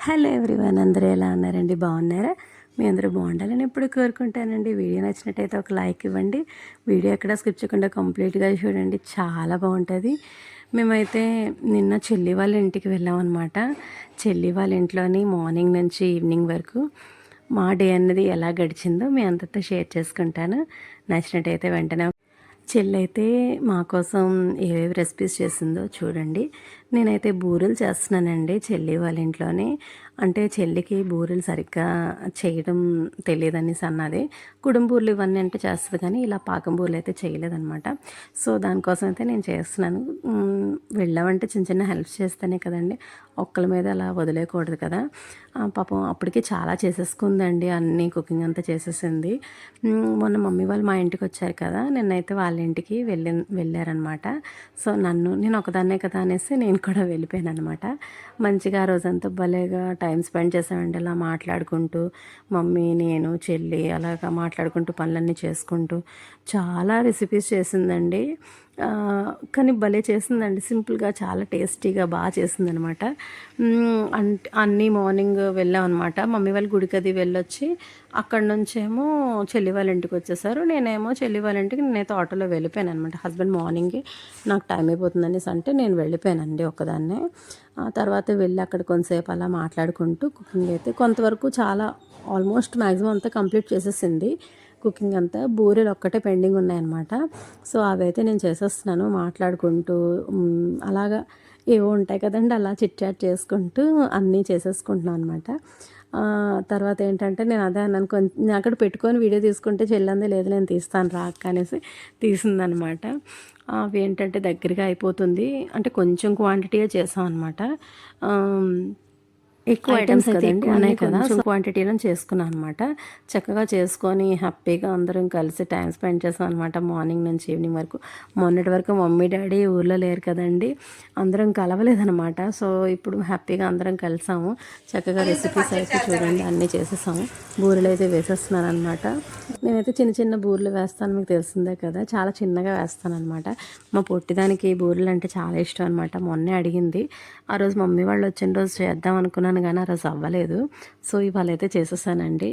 Hello everyone అందరూ ఎలా ఉన్నారండి? బాగున్నారా? మీ అందరూ బాగుండాలని ఎప్పుడు కోరుకుంటానండి. వీడియో నచ్చినట్టయితే ఒక లైక్ ఇవ్వండి. వీడియో ఎక్కడ స్కిప్ చేయకుండా కంప్లీట్గా చూడండి. చాలా బాగుంటుంది. మేమైతే నిన్న చెల్లి వాళ్ళ ఇంటికి వెళ్ళామన్నమాట చెల్లి వాళ్ళ ఇంట్లోని మార్నింగ్ నుంచి ఈవినింగ్ వరకు మా డే అన్నది ఎలా గడిచిందో మీ అంతతో షేర్ చేసుకుంటాను. నచ్చినట్టయితే వెంటనే చెల్లి అయితే మా కోసం ఏవేవి రెసిపీస్ చేసిందో చూడండి. నేనైతే బూరెలు చేస్తున్నానండి చెల్లి వాళ్ళ ఇంట్లోనే. అంటే చెల్లికి బూరెలు సరిగ్గా చేయడం తెలియదనేసి అన్నది కుడుంబూర్లు ఇవన్నీ అంటే చేస్తుంది కానీ ఇలా పాకం బూరెలు అయితే చేయలేదనమాట సో దానికోసం అయితే నేను చేస్తున్నాను. వెళ్ళామంటే చిన్న చిన్న హెల్ప్ చేస్తేనే కదండి ఒక్కల మీద అలా వదిలేయకూడదు కదా. పాపం అప్పటికి చాలా చేసేసుకుందండి అన్ని కుకింగ్ అంతా చేసేసింది. మొన్న మమ్మీ వాళ్ళు మా ఇంటికి వచ్చారు కదా నిన్నైతే వాళ్ళ ఇంటికి వెళ్ళి వెళ్ళారనమాట సో నన్ను నేను ఒకదాన్నే కదా అనేసి నేను కూడా వెళ్ళిపోయాను అనమాట మంచిగా ఆ రోజంతా భలేగా టైం స్పెండ్ చేసామండి. అలా మాట్లాడుకుంటూ మమ్మీ నేను చెల్లి అలాగా మాట్లాడుకుంటూ పనులన్నీ చేసుకుంటూ చాలా రెసిపీస్ చేసిందండి. కానీ భలే చేసిందండి సింపుల్గా చాలా టేస్టీగా బాగా చేసిందనమాట అంటే అన్నీ మార్నింగ్ వెళ్ళాం అనమాట మమ్మీ వాళ్ళ గుడికి అది వెళ్ళొచ్చి అక్కడ నుంచేమో చెల్లి వాళ్ళ ఇంటికి వచ్చేసారు. నేనేమో చెల్లి వాళ్ళ ఇంటికి నేనైతే ఆటోలో వెళ్ళిపోయాను అనమాట హస్బెండ్ మార్నింగ్ నాకు టైం అయిపోతుందనేసి అంటే నేను వెళ్ళిపోయానండి ఒకదాన్నే ఆ తర్వాత వెళ్ళి అక్కడ కొంతసేపు అలా మాట్లాడుకుంటూ కుకింగ్ అయితే కొంతవరకు చాలా ఆల్మోస్ట్ మ్యాక్సిమం అంతా కంప్లీట్ చేసేసింది. కుకింగ్ అంతా బూరెలు ఒక్కటే పెండింగ్ ఉన్నాయన్నమాట. సో అవైతే నేను చేసేస్తున్నాను మాట్లాడుకుంటూ అలాగా ఏవో ఉంటాయి కదండి అలా చిట్ చాట్ చేసుకుంటూ అన్నీ చేసేసుకుంటున్నాను అనమాట తర్వాత ఏంటంటే నేను అదే అన్నాను కొంచెం అక్కడ పెట్టుకొని వీడియో తీసుకుంటే చెల్లంది లేదు నేను తీస్తాను రా అనేసి తీసిందనమాట అవి ఏంటంటే దగ్గరగా అయిపోతుంది అంటే కొంచెం క్వాంటిటీగా చేసాం అనమాట ఎక్కువ ఐటమ్స్ కదండి ఉన్నాయి కదా. సో క్వాంటిటీలో చేసుకున్నాను అనమాట చక్కగా చేసుకొని హ్యాపీగా అందరం కలిసి టైం స్పెండ్ చేసాం అనమాట మార్నింగ్ నుంచి ఈవినింగ్ వరకు. మొన్నటి వరకు మమ్మీ డాడీ ఊర్లో లేరు కదండి. అందరం కలవలేదనమాట సో ఇప్పుడు హ్యాపీగా అందరం కలిసాము. చక్కగా రెసిపీస్ అయితే చూడండి అన్నీ చేసేసాము. బూరెలు అయితే వేసేస్తున్నాను అనమాట నేనైతే చిన్న చిన్న బూరెలు వేస్తాను మీకు తెలిసిందే కదా. చాలా చిన్నగా వేస్తాను అనమాట మా పొట్టిదానికి బూరెలు అంటే చాలా ఇష్టం అనమాట మొన్నే అడిగింది. ఆ రోజు మమ్మీ వాళ్ళు వచ్చిన రోజు చేద్దాం అనుకున్నాను కానీ ఆ రోజు అవ్వలేదు సో ఇవాళ అయితే చేసేసానండి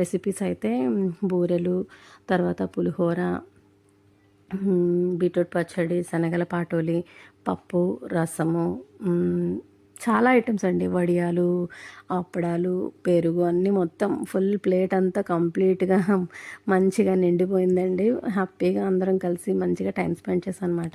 రెసిపీస్ అయితే బూరెలు తర్వాత పులిహోర బీట్రూట్ పచ్చడి శనగల పాటోలి పప్పు రసము చాలా ఐటమ్స్ అండి. వడియాలు అప్పడాలు పెరుగు అన్నీ మొత్తం ఫుల్ ప్లేట్ అంతా కంప్లీట్గా మంచిగా నిండిపోయిందండి. హ్యాపీగా అందరం కలిసి మంచిగా టైం స్పెండ్ చేసాం అనమాట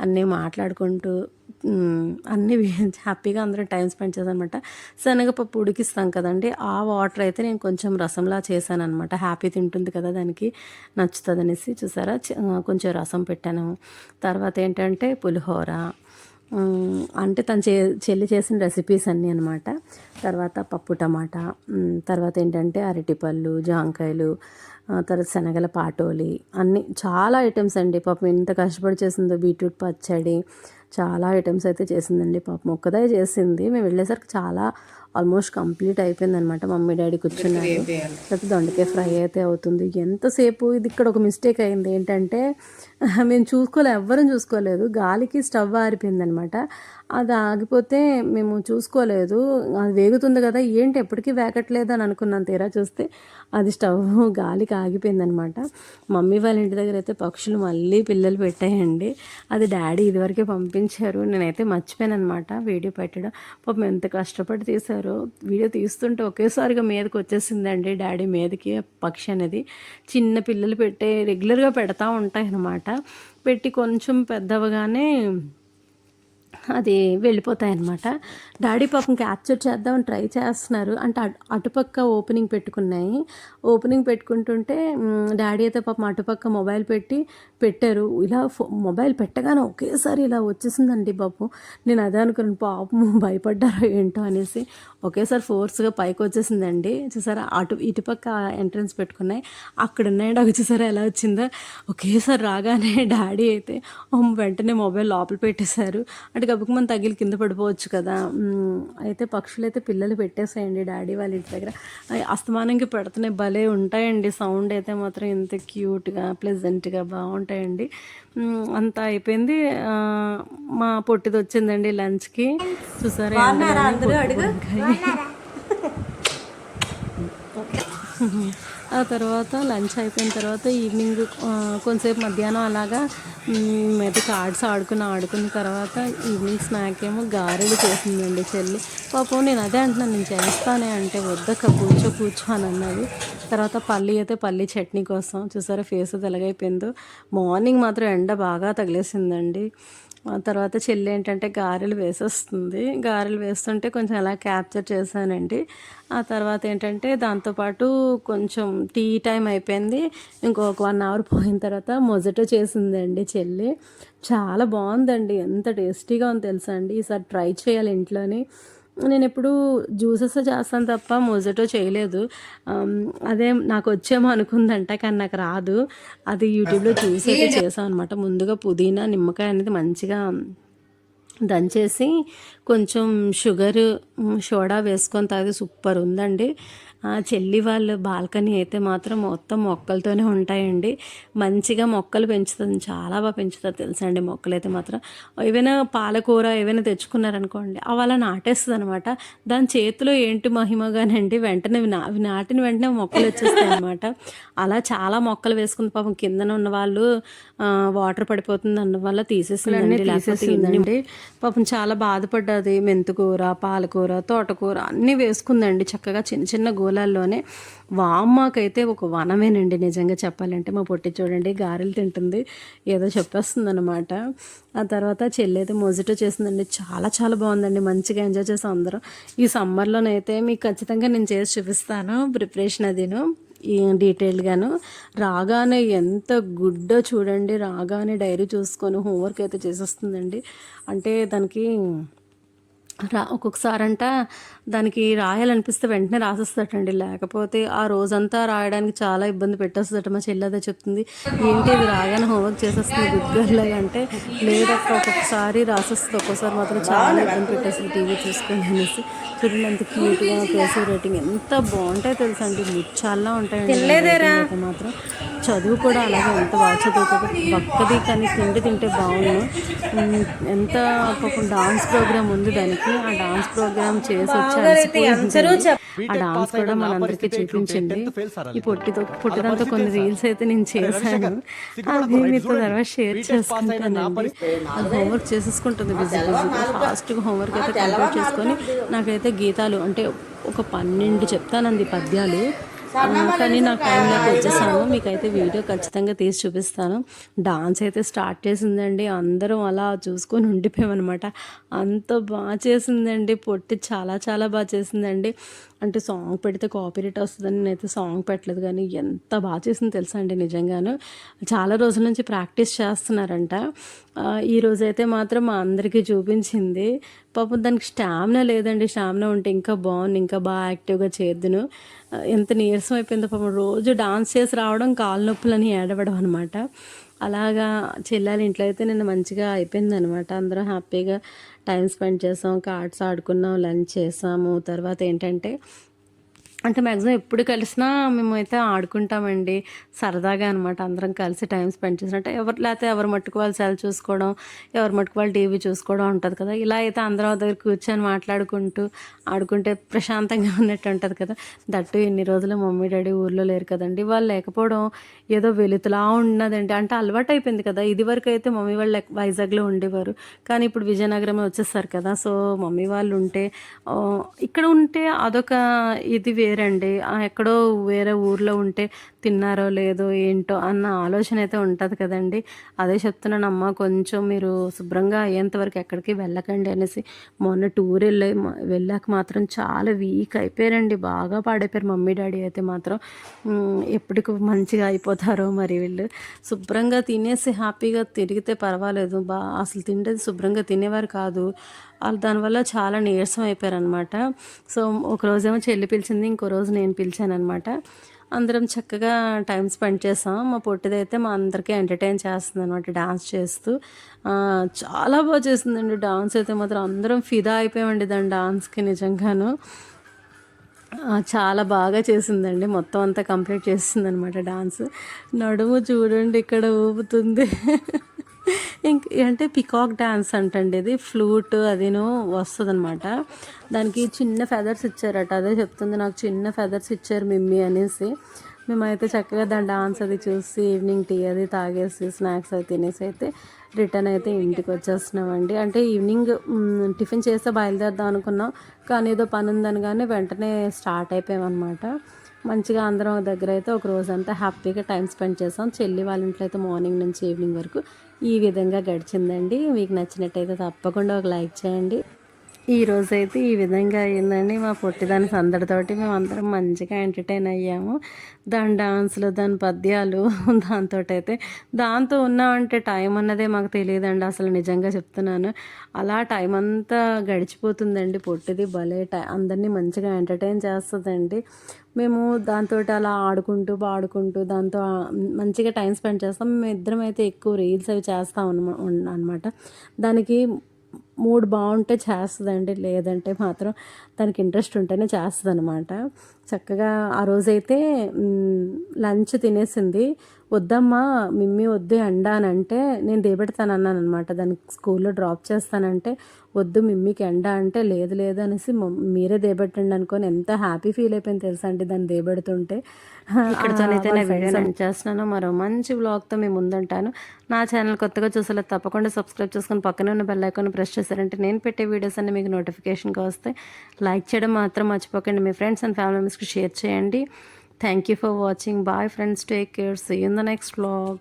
అన్నీ మాట్లాడుకుంటూ అన్ని హ్యాపీగా అందరం టైం స్పెండ్ చేశానమాట శనగపప్పు ఉడికిస్తాం కదండి. ఆ వాటర్ అయితే నేను కొంచెం రసంలా చేశాను అనమాట హ్యాపీ తింటుంది కదా దానికి నచ్చుతుంది అనేసి చూసారా కొంచెం రసం పెట్టాను. తర్వాత ఏంటంటే పులిహోర. అంటే తను చే చెల్లి చేసిన రెసిపీస్ అన్నీ అనమాట తర్వాత పప్పు టమాటా తర్వాత ఏంటంటే అరటిపళ్ళు జాంకాయలు తర్వాత శనగల పాటోలి అన్నీ చాలా ఐటమ్స్ అండి. పాపం ఎంత కష్టపడి చేసిందో బీట్రూట్ పచ్చడి చాలా ఐటమ్స్ అయితే చేసిందండి. పాపం ఒక్కదే చేసింది. మేము వెళ్ళేసరికి చాలా ఆల్మోస్ట్ కంప్లీట్ అయిపోయింది అనమాట మమ్మీ డాడీ కూర్చున్నారు. లేకపోతే దొండకాయ ఫ్రై అయితే అవుతుంది. ఎంతసేపు ఇది ఇక్కడ ఒక మిస్టేక్ అయింది. ఏంటంటే మేము చూసుకోలేదు ఎవ్వరం చూసుకోలేదు. గాలికి స్టవ్ ఆరిపోయింది అనమాట అది ఆగిపోతే మేము చూసుకోలేదు. అది వేగుతుంది కదా ఏంటి ఎప్పటికీ వేగట్లేదు అని అనుకున్నాను తీరా చూస్తే. అది స్టవ్ గాలికి ఆగిపోయిందనమాట. మమ్మీ వాళ్ళ ఇంటి దగ్గర అయితే పక్షులు మళ్ళీ పిల్లలు పెట్టాయండి. అది డాడీ ఇదివరకే పంపించారు. నేనైతే మర్చిపోయాను అనమాట వీడియో పెట్టడం. పాపం ఎంత కష్టపడి తీశారో వీడియో తీస్తుంటే ఒకేసారిగా మీదకి వచ్చేసిందండి డాడీ మీదకి పక్షి అనేది. చిన్న పిల్లలు పెట్టే రెగ్యులర్గా పెడతా ఉంటాయి అన్నమాట. పెట్టి కొంచెం పెద్దవగానే అది వెళ్ళిపోతాయి అనమాట డాడీ పాపం క్యాప్చర్ చేద్దామని ట్రై చేస్తున్నారు. అంటే అటుపక్క ఓపెనింగ్ పెట్టుకున్నాయి. ఓపెనింగ్ పెట్టుకుంటుంటే డాడీ అయితే పాపం అటుపక్క మొబైల్ పెట్టి పెట్టారు. ఇలా మొబైల్ పెట్టగానే ఒకేసారి ఇలా వచ్చేసిందండి బాబు. నేను అదే అనుకున్నాను పాపము భయపడ్డారో ఏంటో అనేసి. ఒకేసారి ఫోర్స్గా పైకి వచ్చేసిందండి. చూసారా అటు ఇటుపక్క ఎంట్రన్స్ పెట్టుకున్నాయి. అక్కడ ఉన్నాయండి అవి చూసారా ఎలా వచ్చిందో. ఒకేసారి రాగానే డాడీ అయితే వెంటనే మొబైల్ లోపల పెట్టేశారు. అంటే గబుకు మన తగిలి కింద పడిపోవచ్చు కదా. అయితే పక్షులు అయితే పిల్లలు పెట్టేసాయండి డాడీ వాళ్ళ ఇంటి దగ్గర. అస్తమానంకి పెడుతున్నాయి. భలే ఉంటాయండి సౌండ్ అయితే మాత్రం. ఎంత క్యూట్గా ప్లెజెంట్గా బాగుంటుంది మ్, అంతా అయిపోయింది. మా పొట్టిది వచ్చిందండి లంచ్కి. చూసారా అందరూ అడుగు ఆ తర్వాత లంచ్ అయిపోయిన తర్వాత ఈవినింగ్ కొంతసేపు మధ్యాహ్నం అలాగా మ్, కార్డ్స్ ఆడుకుని ఆడుకున్న తర్వాత ఈవినింగ్ స్నాక్ ఏమో గారెలు చేసిందండి చెల్లి. పాపం నేను అదే అంటున్నాను నేను చేస్తానే అంటే వద్దక కూర్చో కూర్చో అని అన్నది. తర్వాత పల్లి అయితే పల్లి చట్నీ కోసం చూసారా ఫేస్ తెలగైపోయిందో మార్నింగ్ మాత్రం ఎండ బాగా తగిలేసిందండి. తర్వాత చెల్లి ఏంటంటే గారెలు వేసేస్తుంది. గారెలు వేస్తుంటే కొంచెం అలా క్యాప్చర్ చేశానండి. ఆ తర్వాత ఏంటంటే దాంతోపాటు కొంచెం టీ టైం అయిపోయింది. ఇంకొక వన్ అవర్ పోయిన తర్వాత మొజటో చేసిందండి చెల్లి. చాలా బాగుందండి. ఎంత టేస్టీగా ఉంది తెలుసా అండి. ఈసారి ట్రై చేయాలి ఇంట్లోని. నేను ఎప్పుడు జ్యూసెస్ చేస్తాను తప్ప మొజటో చేయలేదు. అదే నాకు వచ్చేమో అనుకుందంట కానీ నాకు రాదు. అది యూట్యూబ్లో చూసి అయితే చేసాం అనమాట ముందుగా పుదీనా నిమ్మకాయ అనేది మంచిగా దంచేసి కొంచెం షుగర్ సోడా వేసుకొని తాగితే సూపర్ ఉందండి. చెల్లి వాళ్ళ బాల్కనీ అయితే మాత్రం మొత్తం మొక్కలతోనే ఉంటాయండి. మంచిగా మొక్కలు పెంచుతుంది. చాలా బాగా పెంచుతుంది తెలుసా అండి మొక్కలు అయితే మాత్రం. ఏవైనా పాలకూర ఏవైనా తెచ్చుకున్నారనుకోండి అవి అలా నాటేస్తుంది అనమాట దాని చేతిలో ఏంటి మహిమగానండి వెంటనే అవి నా- నాటిన వెంటనే మొక్కలు వచ్చేస్తాయి అనమాట అలా చాలా మొక్కలు వేసుకుంది పాపం. కిందన ఉన్న వాళ్ళు వాటర్ పడిపోతుంది అన్న వల్ల తీసేసిందండి. తీసేసిందండి. పాపం చాలా బాధపడ్డది. మెంతుకూర పాలకూర తోటకూర అన్నీ వేసుకుందండి. చక్కగా చిన్న చిన్న గోళాల్లోనే. వామ్మకైతే ఒక వనమేనండి నిజంగా చెప్పాలంటే. మా పొట్టి చూడండి గారెలు తింటుంది ఏదో చెప్పేస్తుంది అనమాట ఆ తర్వాత చెల్లి అయితే మొజిటో చేసిందండి చాలా చాలా బాగుందండి. మంచిగా ఎంజాయ్ చేసాం అందరం. ఈ సమ్మర్లోనైతే మీకు ఖచ్చితంగా నేను చేసి చూపిస్తాను ప్రిపరేషన్ అదిను. డీటెయిల్గాను. రాగానే ఎంత గుడ్డో చూడండి. రాగానే డైరీ చూసుకొని హోంవర్క్ అయితే చేసేస్తుందండి. అంటే దానికి రా ఒక్కొక్కసారి అంట దానికి రాయాలనిపిస్తే వెంటనే రాసేస్తాటండి లేకపోతే ఆ రోజంతా రాయడానికి చాలా ఇబ్బంది పెట్టేస్తుందట మా చెల్లి అదే చెప్తుంది. ఏంటి ఇది రాగానే హోంవర్క్ చేసేస్తుంది గుడ్గర్లాగా అంటే లేదక్క ఒక్కొక్కసారి రాసేస్తుంది ఒక్కొక్కసారి మాత్రం చాలా ఇబ్బంది పెట్టేస్తుంది టీవీ చూసుకొని అనేసి. చూడండి ఎంత క్యూట్గా పేసివ్ రేటింగ్. ఎంత బాగుంటాయి తెలుసా అండి. ముచ్చాలా ఉంటాయండి. మాత్రం. చదువు కూడా అలాగే ఎంత బాగా చదువుతుంది ఒక్కది కానీ తిండి తింటే బాగుండు. ఎంత పాపం డాన్స్ ప్రోగ్రామ్ ఉంది దానికి. ఆ డాన్స్ ప్రోగ్రామ్ చేసి వచ్చి అలసిపోయింది. ఆ డాన్స్ కూడా మనందరికీ చూపించింది. ఈ పొట్టితో పొట్టిదంతా కొన్ని రీల్స్ అయితే నేను చేశాను. అవి మీతో తర్వాత షేర్ చేసుకుంటానండి అది హోంవర్క్ చేసేసుకుంటుంది బిజీ బిజీగా ఫాస్ట్గా హోంవర్క్ అయితే కంప్లీట్ చేసుకొని నాకైతే గీతాలు అంటే ఒక పన్నెండు చెప్తానంది పద్యాలు. కానీ నాకు టైం లేక వచ్చేసాను. మీకైతే వీడియో ఖచ్చితంగా తీసి చూపిస్తాను. డాన్స్ అయితే స్టార్ట్ చేసిందండి. అందరం అలా చూసుకొని ఉండిపోయామన్నమాట. అంత బాగా చేసిందండి. పొట్టి చాలా చాలా బాగా చేసిందండి. అంటే సాంగ్ పెడితే కాపీరేట్ వస్తుందని నేనైతే సాంగ్ పెట్టలేదు కానీ ఎంత బాగా చేసింది తెలుసా అండి నిజంగాను. చాలా రోజుల నుంచి ప్రాక్టీస్ చేస్తున్నారంట. ఈరోజైతే ఈ రోజైతే మాత్రం మా అందరికీ చూపించింది. పాపం దానికి స్టామినా లేదండి. స్టామినా ఉంటే ఇంకా బాగుంది ఇంకా బాగా యాక్టివ్గా చేద్దును. ఎంత నీరసం అయిపోయిందో పాపం రోజు డాన్స్ చేసి రావడం కాళ్ళ నొప్పులని ఏడవడం అనమాట అలాగా చెల్లాలి ఇంట్లో అయితే నిన్న మంచిగా అయిపోయింది అనమాట అందరం హ్యాపీగా టైం స్పెండ్ చేసాం కార్డ్స్ ఆడుకున్నాం లంచ్ చేసాము. తర్వాత ఏంటంటే అంటే మ్యాక్సిమం ఎప్పుడు కలిసినా మేమైతే ఆడుకుంటామండి. సరదాగా అనమాట అందరం కలిసి టైం స్పెండ్ చేసినట్టు. ఎవరు లేకపోతే ఎవరు మట్టుకు వాళ్ళు సెల్ చూసుకోవడం ఎవరు మట్టుకు వాళ్ళు టీవీ చూసుకోవడం ఉంటుంది కదా. ఇలా అయితే అందరం దగ్గర కూర్చొని మాట్లాడుకుంటూ ఆడుకుంటే ప్రశాంతంగా ఉన్నట్టు ఉంటుంది కదా. దట్టు ఎన్ని రోజులు మమ్మీ డాడీ ఊర్లో లేరు కదండి. వాళ్ళు లేకపోవడం ఏదో వెలుతులా ఉన్నదండి. అంటే అలవాటు అయిపోయింది కదా. ఇది వరకు అయితే మమ్మీ వాళ్ళు వైజాగ్లో ఉండేవారు. కానీ ఇప్పుడు విజయనగరమే వచ్చేసారు కదా. సో మమ్మీ వాళ్ళు ఉంటే ఇక్కడ ఉంటే అదొక ఇది వేరండి ఆ, ఎక్కడో వేరే ఊర్లో ఉంటే తిన్నారో లేదో ఏంటో అన్న ఆలోచన అయితే ఉంటుంది కదండి. అదే చెప్తున్నాను అమ్మ కొంచెం మీరు శుభ్రంగా అయ్యేంతవరకు ఎక్కడికి వెళ్ళకండి అనేసి. మొన్న టూర్ వెళ్ళే వెళ్ళాక మాత్రం చాలా వీక్ అయిపోయారండి. బాగా పాడైపోయారు మమ్మీ డాడీ అయితే మాత్రం. ఎప్పటికి మంచిగా అయిపోతారో మరి వీళ్ళు. శుభ్రంగా తినేసి హ్యాపీగా తిరిగితే పర్వాలేదు. బా అసలు తింటే శుభ్రంగా తినేవారు కాదు. వాళ్ళు దానివల్ల చాలా నీరసం అయిపోయారు అనమాట సో ఒక రోజేమో చెల్లి పిలిచింది ఇంకో రోజు నేను పిలిచాను అనమాట అందరం చక్కగా టైం స్పెండ్ చేసాం. మా పొట్టిదైతే మా అందరికీ ఎంటర్టైన్ చేస్తుంది అనమాట డాన్స్ చేస్తూ. చాలా బాగా చేసిందండి డాన్స్ అయితే మాత్రం. అందరం ఫిదా అయిపోయామండి దాని డాన్స్కి నిజంగాను. చాలా బాగా చేసిందండి. మొత్తం అంతా కంప్లీట్ చేసింది అనమాట డాన్స్. నడుము చూడండి ఇక్కడ ఊపుతుంది. ఇంక అంటే పికాక్ డ్యాన్స్ అంటండి ఇది. ఫ్లూట్ అదిను వస్తుంది అనమాట దానికి చిన్న ఫెదర్స్ ఇచ్చారట. అదే చెప్తుంది నాకు చిన్న ఫెదర్స్ ఇచ్చారు మిమ్మీ అనేసి. మేమైతే చక్కగా దాని డాన్స్ అది చూసి ఈవినింగ్ టీ అది తాగేసి స్నాక్స్ అది తినేసి అయితే రిటర్న్ అయితే ఇంటికి వచ్చేస్తున్నామండి. అంటే ఈవినింగ్ టిఫిన్ చేస్తే బయలుదేరదాం అనుకున్నాం. కానీ ఏదో పని ఉందని కానీ వెంటనే స్టార్ట్ అయిపోయామన్నమాట. మంచిగా అందరం ఒక దగ్గర అయితే ఒక రోజంతా హ్యాపీగా టైం స్పెండ్ చేసాం. చెల్లి వాళ్ళ ఇంట్లో అయితే మార్నింగ్ నుంచి ఈవినింగ్ వరకు ఈ విధంగా గడిచిందండి. మీకు నచ్చినట్టయితే తప్పకుండా ఒక లైక్ చేయండి. ఈరోజు అయితే ఈ విధంగా అయిందండి మా పుట్టిదాని సందడితోటి మేము అందరం మంచిగా ఎంటర్టైన్ అయ్యాము. దాని డాన్స్లు దాని పద్యాలు దాంతో అయితే దాంతో ఉన్నామంటే టైం అన్నదే మాకు తెలియదండి. అసలు నిజంగా చెప్తున్నాను. అలా టైం అంతా గడిచిపోతుందండి పొట్టిది భలే టై అందరినీ మంచిగా ఎంటర్టైన్ చేస్తుందండి. మేము దాంతో అలా ఆడుకుంటూ పాడుకుంటూ దాంతో మంచిగా టైం స్పెండ్ చేస్తాం. మేము ఇద్దరం అయితే ఎక్కువ రీల్స్ అవి చేస్తాం అనమాట దానికి మూడ్ బాగుంటే చేస్తుందండి లేదంటే మాత్రం దానికి ఇంట్రెస్ట్ ఉంటేనే చేస్తుంది అనమాట చక్కగా ఆ రోజైతే లంచ్ తినేసింది. వద్దమ్మా మిమ్మీ వద్దు ఎండ అని అంటే నేను దేబెడతాను అన్నాను అనమాట దానికి స్కూల్లో డ్రాప్ చేస్తానంటే వద్దు మిమ్మీకి ఎండ అంటే లేదు లేదు అనేసి "మమ్- మీరే దేబెట్టండి అనుకొని ఎంత హ్యాపీ ఫీల్ అయిపోయింది తెలుసా అండి దాన్ని దేబెడుతుంటే. ఇక్కడితోనైతే నా వీడియో నేను చేస్తున్నాను. మరో మంచి వ్లాగ్తో మేము ముందుంటాను. నా ఛానల్ కొత్తగా చూసేలా తప్పకుండా సబ్స్క్రైబ్ చేసుకొని పక్కనే ఉన్న బెల్ ఐకాన్ ప్రెస్ చేశారంటే నేను పెట్టే వీడియోస్ అన్ని మీకు నోటిఫికేషన్గా వస్తాయి. లైక్ చేయడం మాత్రం మర్చిపోకండి. మీ ఫ్రెండ్స్ అండ్ ఫ్యామిలీ మెంబర్స్కి షేర్ చేయండి. Thank you for watching. Bye friends. Take care. See you in the next vlog.